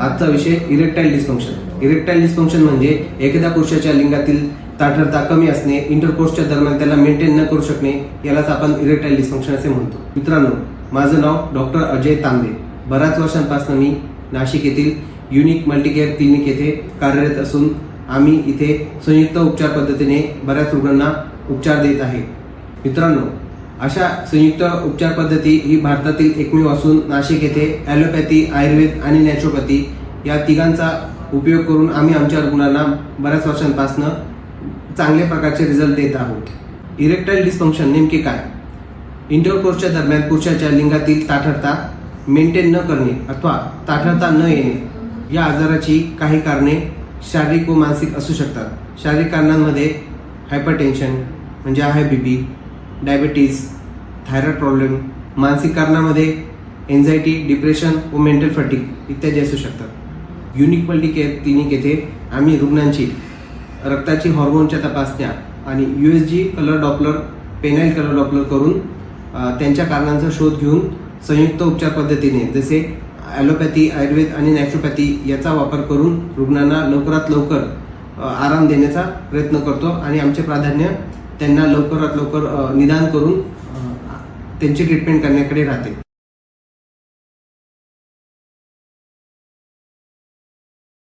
आजचा विषय erectile dysfunction erectile dysfunction म्हणजे एखाद्या पुरुषाच्या लिंगातील ताठरता कमी असणे इंटरकोर्सच्या दरम्यान त्याला मेंटेन न करू शकणे यालाच आपण इरेक्टाईल डिस्फंक्शन असे म्हणतो. मित्रांनो माझं नाव डॉक्टर अजय तांबे. बऱ्याच वर्षांपासून मी नाशिक येथील युनिक मल्टीकेअर क्लिनिक येथे कार्यरत असून आम्ही इथे संयुक्त उपचार पद्धतीने बऱ्याच रुग्णांना उपचार देत आहे. मित्रांनो अशा संयुक्त उपचार पद्धती ही भारतातील एकमेव असून नाशिक येथे ॲलोपॅथी आयुर्वेद आणि नॅचरोपॅथी या तिघांचा उपयोग करून आम्ही आमच्या रुग्णांना बऱ्याच वर्षांपासून चांगल्या प्रकारचे रिझल्ट देत आहोत. इरेक्टाईल डिस्फंक्शन नेमके काय? इंटरकोर्सच्या दरम्यान पुरुषाच्या लिंगातील ताठरता मेंटेन न करणे अथवा ताठरता न येणे या आजाराची काही कारणे शारीरिक व मानसिक असू शकतात. शारीरिक कारणांमध्ये हायपरटेन्शन म्हणजे high B P diabetes thyroid problem मानसिक कारणामध्ये एन्झायटी डिप्रेशन व मेंटल फटिक इत्यादी असू शकतात. युनिक मल्टी केअर क्लिनिक येथे आम्ही रुग्णांची रक्ताची हॉर्मोनच्या तपासण्या आणि U S G colour Doppler penile colour Doppler करून त्यांच्या कारणांचा शोध घेऊन संयुक्त उपचार पद्धतीने जसे ॲलोपॅथी आयुर्वेद आणि नॅचरोपॅथी याचा वापर करून रुग्णांना लवकरात लवकर आराम देण्याचा प्रयत्न करतो आणि आमचे प्राधान्य त्यांना लवकरात लवकर निदान करून त्यांची ट्रीटमेंट करण्याकडे राहते